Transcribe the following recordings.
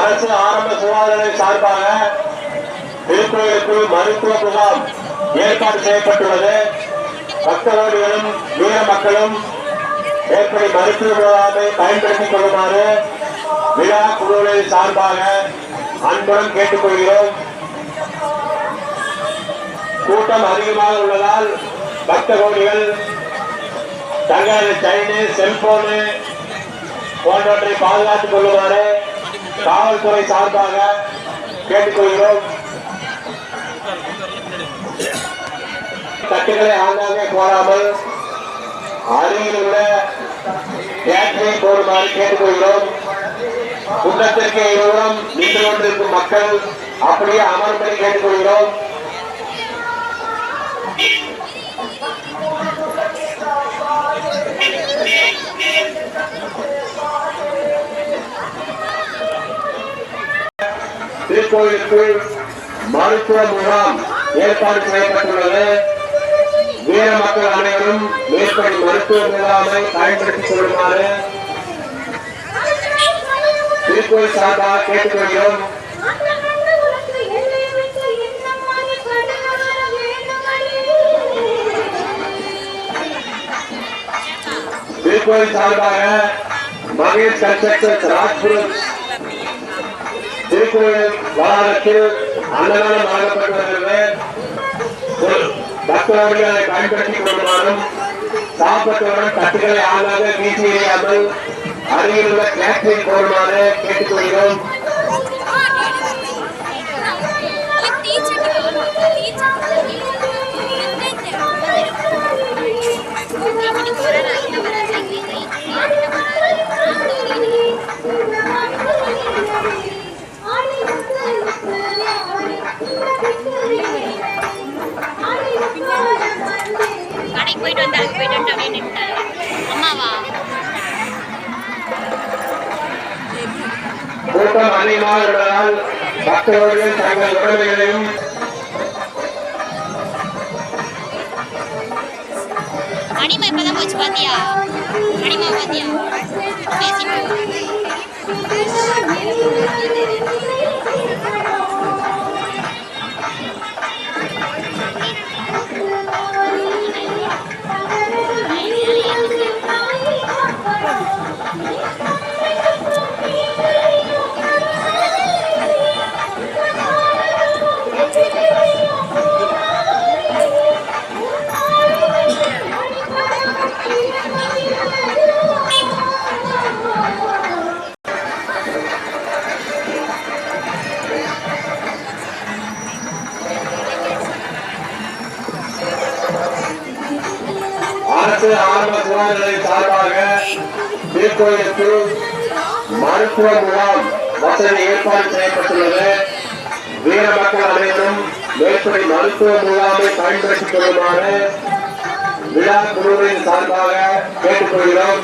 அரசு ஆரம்ப சுகாதார சார்பாக திருக்கோயிலுக்குள் மருத்துவ முகாம் ஏற்பாடு செய்யப்பட்டுள்ளது. பக்தர்களும் வீர மக்களும் ஏற்படி மருத்துவ முகாமை பயன்படுத்திக் கொள்ளுமாறு விழா குழுவின் சார்பாக அன்புடன் கேட்டுக்கொள்கிறோம். கூட்டம் அதிகமாக உள்ளதால் பக்த கோடிகள் தங்களது செயின் செல்போனு போன்றவற்றை பாதுகாத்துக் கொள்ளுமாறு காவல்துறை சார்பாக கேட்டுக்கொள்கிறோம். தட்டுகளை ஆங்காங்கே போடாமல் அருகில் உள்ள கேட்டரை போடுமாறு கேட்டுக்கொள்கிறோம். குண்டத்திற்கு இருவரும் நின்று கொண்டிருக்கும் மக்கள் அப்படியே அமர்படி கேட்டுக்கொள்கிறோம். கோயிலுக்குள் மருத்துவ முகாம் ஏற்பாடு செய்யப்பட்டுள்ளது. வீர மக்கள் அனைவரும் மேற்படி மருத்துவ முகாமை பயன்படுத்திக் கொள்ளுமாறு திருக்கோயில் சார்பாக கேட்டுக்கொள்கிறோம். திருக்கோயில் சார்பாக மகேஷ் கன்ஸ்ட்ரக்ஷன்ஸ் ராஜ்புரம் திருக்கோயில் வளாகத்தில் அன்னதானம் வழங்கப்பட்டு வருகிறது பக்தர்கள் அதை பயன்படுத்திக் கொள்ளுமாறும் சாப்பிட்டவுடன் தட்டுகளை ஆளாக வீசி எறியாமல் அருகில் உள்ள கேட்டரிங் போடுமாறு கேட்டுக்கொள்கிறோம். போயிட்டு வந்தாங்க போயிட்டு வந்து அப்படியே நின்ட்டாங்க அம்மாவா? கூட்டம் அதிகமாக உள்ளதால் பக்தர்கள் தங்கள் உடமைகளையும் அனிமா இப்பதான் போச்சு பாத்தியா? அனிமா பாத்தியா? பேசிட்டு அரசு ஆரம்ப சார்பாக திருக்கோயிலுக்கு மருத்துவ முகாம் வசதி ஏற்பாடு செய்யப்பட்டுள்ளது. வீர மக்கள் அனைவரும் மேற்படி மருத்துவ முகாமை பயன்படுத்திக் கொள்ளுமாறு விழா குழுவின் சார்பாக கேட்டுக்கொள்கிறோம்.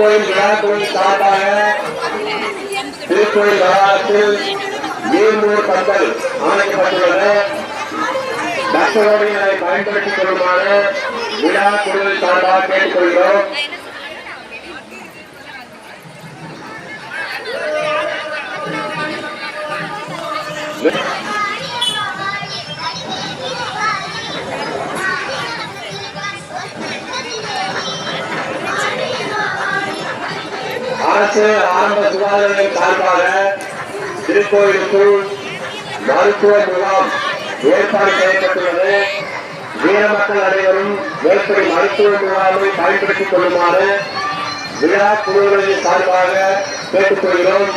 பக்தர்களுடைய திருக்கோயில் விழாக்குழுவின் சார்பாக திருக்கோயில் வளாகத்தில் நீர்மூர் பந்தல் அமைக்கப்பட்டுள்ளது பக்தர்களுடைய அதை பயன்படுத்திக் கொள்ளுமாறு விழா குழுவின் சார்பாக கேட்டுக்கொள்கிறோம் அரசு ஆரம்ப சுகாதார சார்பாக திருக்கோயிலுக்குள் மருத்துவ முகாம் ஏற்பாடு செய்யப்பட்டுள்ளது. வீர மக்கள் அனைவரும் மேற்படி மருத்துவ முகாமை பயன்படுத்திக் கொள்ளுமாறு விழா குழுவின் சார்பாக கேட்டுக்கொள்கிறோம்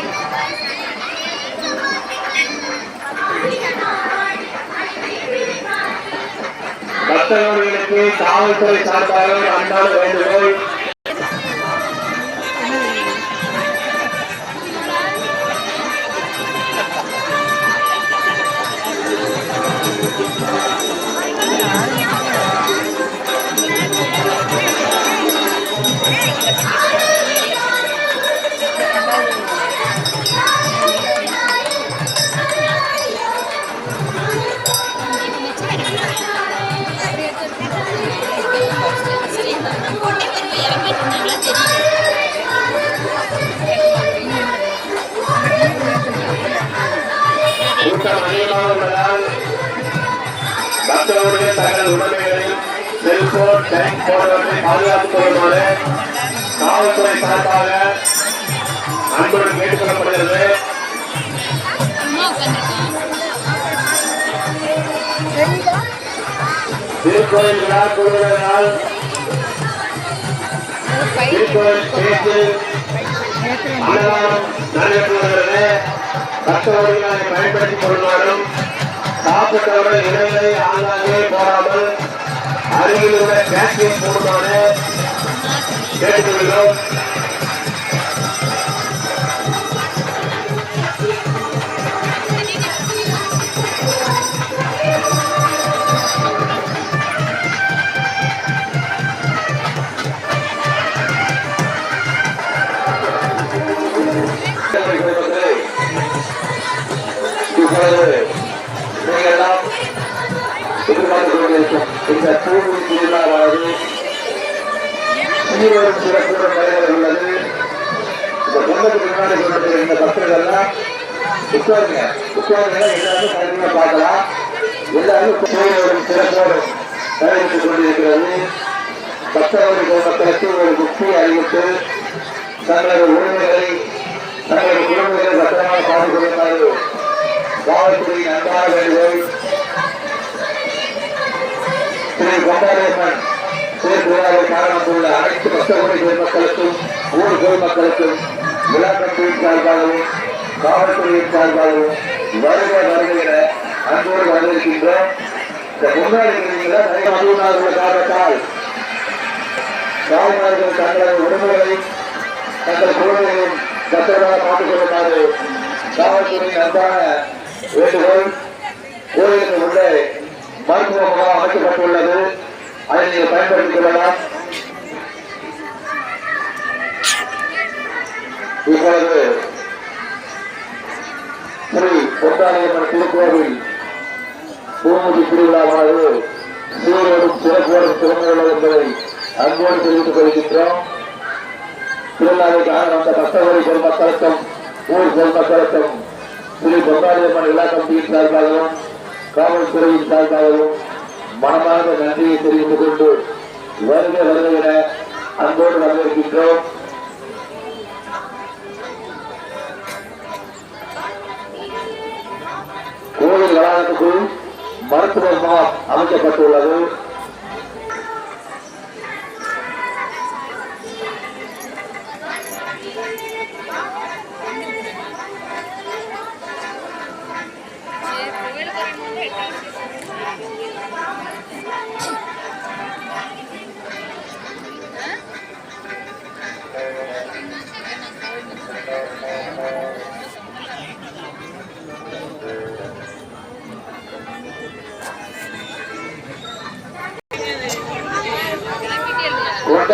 பக்தர்களுக்கு காவல்துறை சார்பாக அன்பான வேண்டுகோள். பொதுமக்கள் தங்கள் உடைமைகளில் செல்போன் டேங்க் போன்றவற்றை பாதுகாத்துக் கொள்ளுமாறு காவல்துறை சார்பாக அன்புடன் கேட்டுக்கொள்ளப்படுகிறது. திருக்கோயில் விழா குழுவினரால் திருக்கோயில் பேச்சு அன்னதானம் நடைபெற்று வருகிறது பக்தவர்களை பயன்படுத்திக் கொள்ளுமாறும் சாப்பிட்டவர்கள் இடைவெளி வெளியே போடாமல் அருகில் உள்ள கேட்டரிங் போடுமாறு கேட்டுக்கொள்கிறோம். பொங்கலுக்கு பக்தர்கள்லாம் உட்காருங்க. உட்காருங்க. எல்லாரும் கண்டிப்பா பார்க்கலாம். எல்லாரும் சீரோடும் சிறப்போடும் நடைபெற்றுக் கொண்டிருக்கிறது. பக்தர்களுக்கு மக்களுக்கு ஒரு முக்கிய அறிவிப்பு தங்களது உரிமைகளை தங்களது குடும்பங்களை பத்திரமாக பாதுகாக்குமாறு காவல்துறையின் அன்பான வேண்டுகோள் ஸ்ரீ கொண்டாரியம்மன் திருவிழாவை காரணத்துள்ள அனைத்து பக்தகுடி ஊர் பொதுமக்களுக்கும் விழா கமிட்டியின் சார்பாகவும் காவல்துறையின் சார்பாகவும் வருக வருக என அன்போடு வரவேற்கின்றோம். இந்த முன்னாடி நிறைய காரணத்தால் தாய்மார்கள் தங்களது உடம்புகளை தங்கள் குழந்தைகளையும் பத்திரமாக பார்த்துக் கொள்ளுமாறு காவல்துறையின் அன்பான வேண்டுகோள் கோயிலுக்கு உள்ளே மருத்துவ முகாம் அமைக்கப்பட்டுள்ளது. அதை நீங்கள் பயன்படுத்திக் கொள்ளலாம். இப்பொழுது ஸ்ரீ பொன்னாளியம்மன் திருக்கோவில். பூமுதி திருவிழாவானது சீரோடும் சிறப்போடும் திறமையுள்ளது என்பதை அன்போடு தெரிவித்துக் கொள்கின்றோம். திருவிழாவை காண வந்த கஷ்டவரி பொதுமக்களுக்கும் ஊர் பொதுமக்களுக்கும் ஸ்ரீ பொன்னாளியம்மன் விழா கமிட்டியின் சார்பாகவும் காவல்துறையின் சார்பாகவும் மனமார்ந்த நன்றியை தெரிவித்துக் கொண்டு வருக வருக என அன்போடு வரவேற்கின்றோம். கோவில் வளாகத்துக்குள் மருத்துவ முகாம் அமைக்கப்பட்டுள்ளது.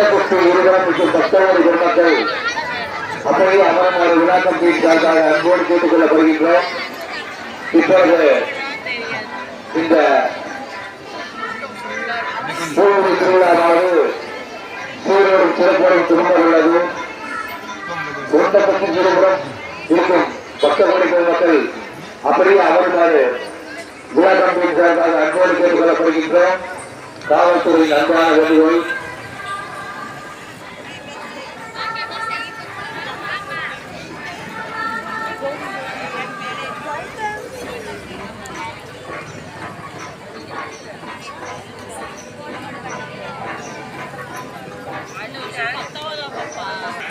கொண்டக்குட்டி இருவரும் மற்றும் பக்தவரி குடும்பத்தை அப்படியே அமரமாறு விழா கமிட்டியின் அன்போடு கேட்டுக் கொள்ளப்படுகின்றோம் இப்பொழுது இந்த பூமி திருவிழாவானது சீரோடும் சிறப்போடும் திரும்ப உள்ளது கொண்டக்குட்டி திருபுரம் இருக்கும் பக்தவரி பொதுமக்கள் அப்படியே அமருமாறு விழா கமிட்டியின் சார்பாக அன்போடு கேட்டுக் கொள்ளப்படுகின்றோம் காவல்துறையின் அன்பான வேண்டுகோள்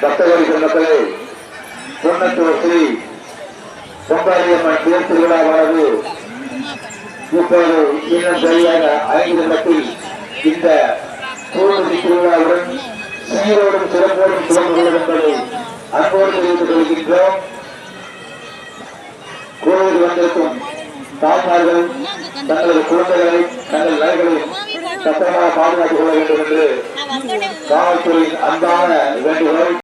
பக்தவரி பெருமக்களே பொன்னத்தூர் ஸ்ரீ பொங்காளியம்மன் தேர் திருவிழாவானது இப்போது இன்னும் சரியாக ஐந்து நிமிடத்தில் இந்த பூர்வதி திருவிழாவுடன் சீரோடும் சிறப்போடும் துவங்குகிறது என்பதை அன்போடு தெரிவித்துக் கொள்கின்றோம். கோவிலுக்கு வந்திருக்கும் தாய்மார்கள் தங்களது குழந்தைகளை தங்கள் நலன்களை பத்திரமாக பாதுகாத்துக் கொள்ள வேண்டும் என்று காவல்துறையின் அன்பான வேண்டுகோள்